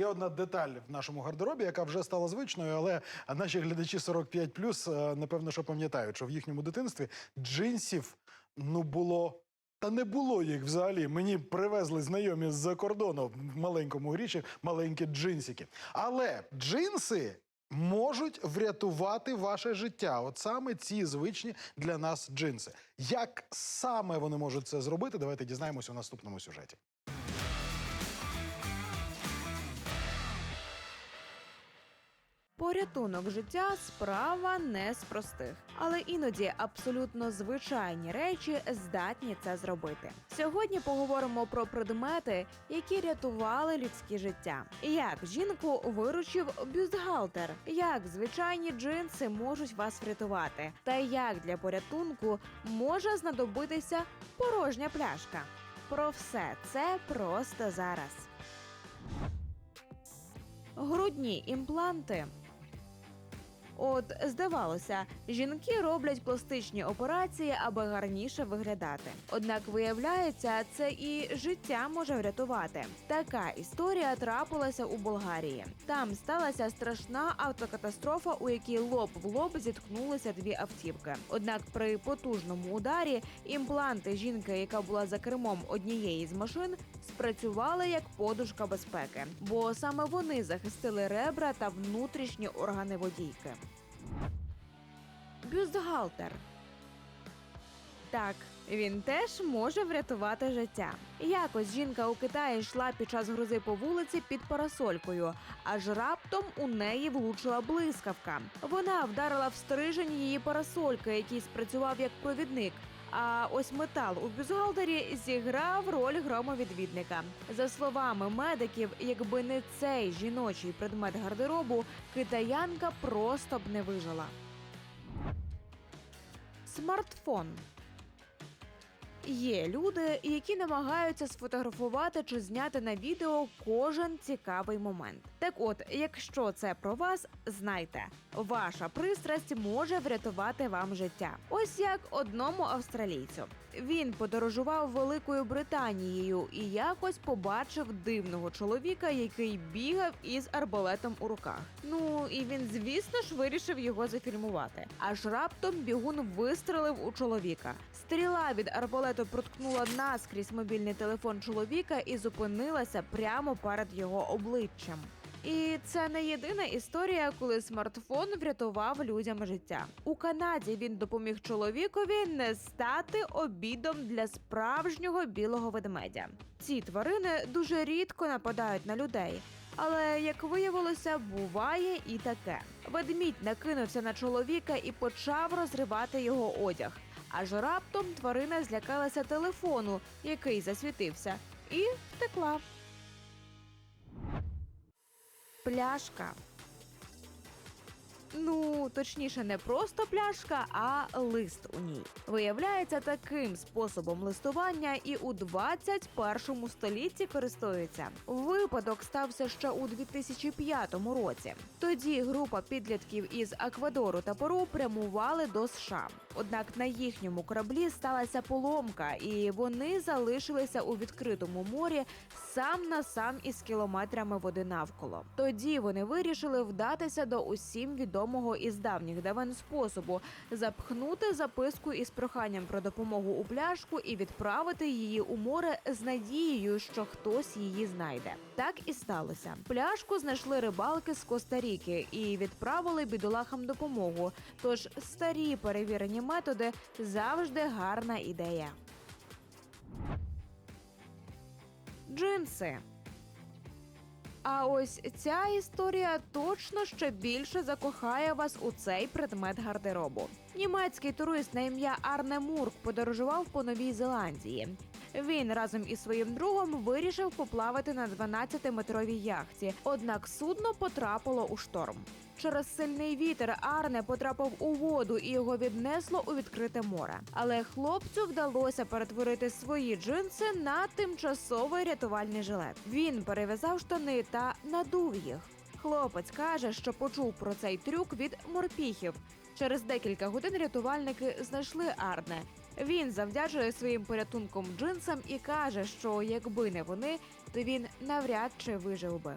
Є одна деталь в нашому гардеробі, яка вже стала звичною, але наші глядачі 45 е, напевно, що пам'ятають, що в їхньому дитинстві джинсів ну було. Та не було їх взагалі. Мені привезли знайомі з-за кордону в маленькому гріші маленькі джинсики. Але джинси можуть врятувати ваше життя. От саме ці звичні для нас джинси. Як саме вони можуть це зробити? Давайте дізнаємося у наступному сюжеті. Порятунок життя справа не з простих, але іноді абсолютно звичайні речі здатні це зробити. Сьогодні поговоримо про предмети, які рятували людське життя. Як жінку виручив бюстгальтер, як звичайні джинси можуть вас врятувати, та як для порятунку може знадобитися порожня пляшка. Про все це просто зараз. Грудні імпланти. От здавалося, жінки роблять пластичні операції, аби гарніше виглядати. Однак виявляється, це і життя може врятувати. Така історія трапилася у Болгарії. Там сталася страшна автокатастрофа, у якій лоб в лоб зіткнулися дві автівки. Однак при потужному ударі імпланти жінки, яка була за кермом однієї з машин, спрацювали як подушка безпеки, бо саме вони захистили ребра та внутрішні органи водійки. Бюстгальтер. Так, він теж може врятувати життя. Якось жінка у Китаї йшла під час грози по вулиці під парасолькою, аж раптом у неї влучила блискавка. Вона вдарила в стрижень її парасольки, який спрацював як провідник. А ось метал у бюстгальтері зіграв роль громовідвідника. За словами медиків, якби не цей жіночий предмет гардеробу, китаянка просто б не вижила. Смартфон. Є люди, які намагаються сфотографувати чи зняти на відео кожен цікавий момент. Так от, якщо це про вас, знайте, ваша пристрасть може врятувати вам життя. Ось як одному австралійцю. Він подорожував Великою Британією і якось побачив дивного чоловіка, який бігав із арбалетом у руках. Ну і він, звісно ж, вирішив його зафільмувати. Аж раптом бігун вистрелив у чоловіка. Стріла від арбалету проткнула наскрізь мобільний телефон чоловіка і зупинилася прямо перед його обличчям. І це не єдина історія, коли смартфон врятував людям життя. У Канаді він допоміг чоловікові не стати обідом для справжнього білого ведмедя. Ці тварини дуже рідко нападають на людей. Але як виявилося, буває і таке. Ведмідь накинувся на чоловіка і почав розривати його одяг. Аж раптом тварина злякалася телефону, який засвітився, і втекла. Пляшка. Ну, точніше, не просто пляшка, а лист у ній. Виявляється, таким способом листування і у 21 столітті користуються. Випадок стався ще у 2005 році. Тоді група підлітків із Аквадору та Перу прямували до США. Однак на їхньому кораблі сталася поломка, і вони залишилися у відкритому морі сам на сам із кілометрами води навколо. Тоді вони вирішили вдатися до усім відомого із давніх давен способу запхнути записку із проханням про допомогу у пляшку і відправити її у море з надією, що хтось її знайде. Так і сталося. Пляшку знайшли рибалки з Коста-Ріки і відправили бідолахам допомогу. Тож старі перевірені методи завжди гарна ідея. Джинси. А ось ця історія точно ще більше закохає вас у цей предмет гардеробу. Німецький турист на ім'я Арне Мурк подорожував по Новій Зеландії. Він разом із своїм другом вирішив поплавати на 12-метровій яхті, однак судно потрапило у шторм. Через сильний вітер Арне потрапив у воду і його віднесло у відкрите море. Але хлопцю вдалося перетворити свої джинси на тимчасовий рятувальний жилет. Він перев'язав штани та надув їх. Хлопець каже, що почув про цей трюк від морпіхів. Через декілька годин рятувальники знайшли Арне. Він завдячує своїм порятунком джинсам і каже, що якби не вони, то він навряд чи вижив би.